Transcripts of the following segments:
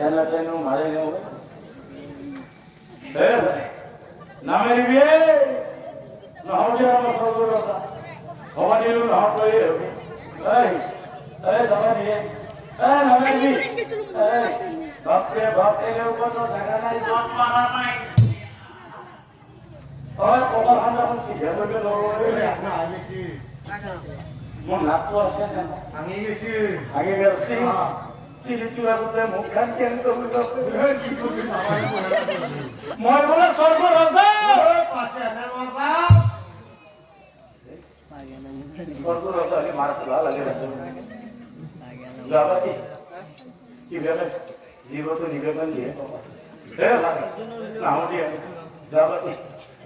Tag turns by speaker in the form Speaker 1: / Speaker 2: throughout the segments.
Speaker 1: ಎಲ್ಲ ಏನು ಮಳೆ ನಾವೇನಿವೆ ನಾವೇ ನಮ್ಮ ಸಹೋದರ ಅವ ನೀನು ನಾವು ಹೋಗಿ ಏ ಸಮಾನಿಗೆ ಏ ನಾವೇನಿ বাপরে বাপরে কোনো দেখা নাই জল মারা নাই ওই কবর হান যখন শিখে দেবে লোক মন নাতো আছে না?
Speaker 2: ভাঙি গেছি।
Speaker 1: আগে গেছি। মই বলে
Speaker 2: এনে মজা
Speaker 1: সর্বরতা আগে মার লাগে যাবাতি কীভাবে? জীবত নিবেদন দিয়ে।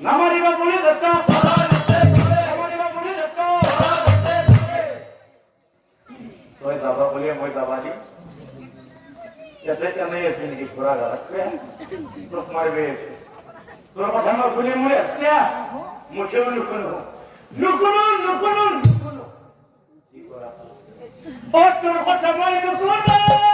Speaker 1: নামারিবা বলি দত্ত তই যাবা বলি মই যাবা ইয়াতে কেনে আছে নেকি ঘোৰা ঘাট তোক মাৰিবে আছে। তোৰ কথা মই শুনি মই আছে মুঠেও নুশুনো। নুশুনো কি কৰা? ও তোর কথা মই নুশুনো।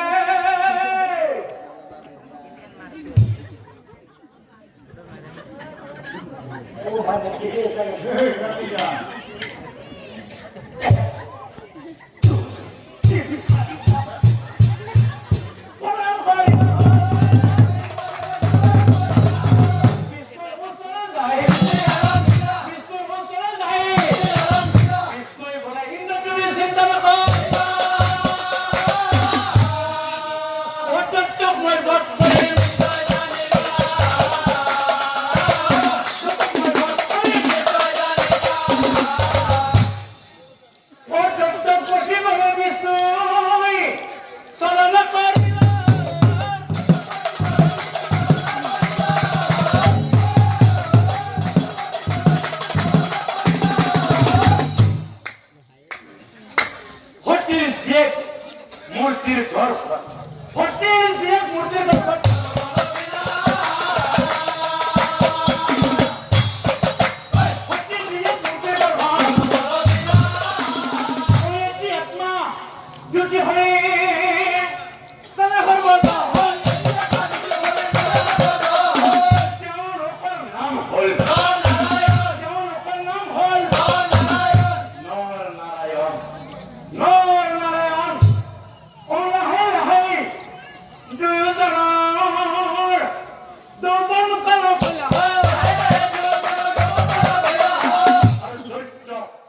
Speaker 1: Obrigado.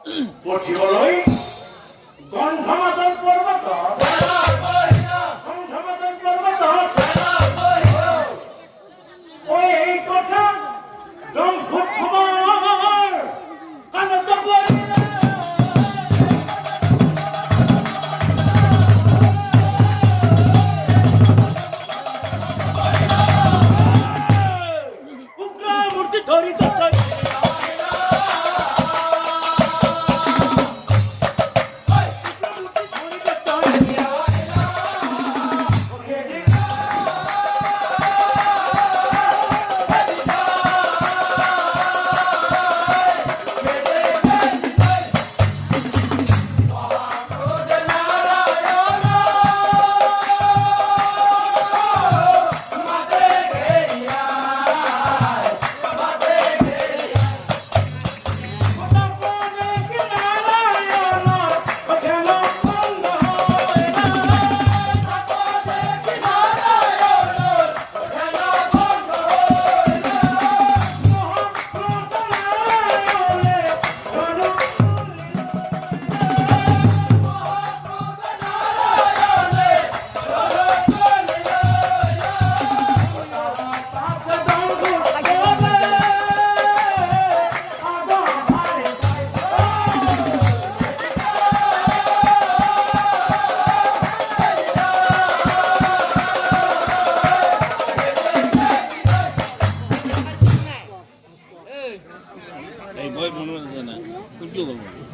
Speaker 1: উঠিবলৈ গন্ধমাদন পৰ্বত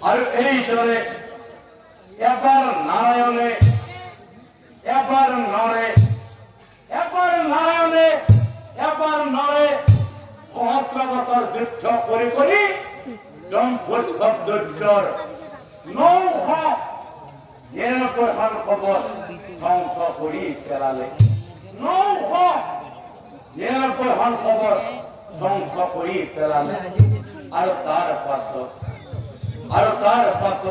Speaker 1: আৰু এইদৰে এবাৰ নাৰায়ণে এবাৰ নৰে এবাৰ নাৰায়ণে এবাৰ নৰে সহস্ৰ বছৰ যুদ্ধ কৰি কৰি দম্পত দৈত্যৰ নশ নিৰানব্বৈখন কবচ ধ্বংস কৰি পেলালে নশ নিৰানব্বৈখন কবচ ধ্বংস কৰি পেলালে আৰু তাৰ পাছত আৰু তাৰ পাছত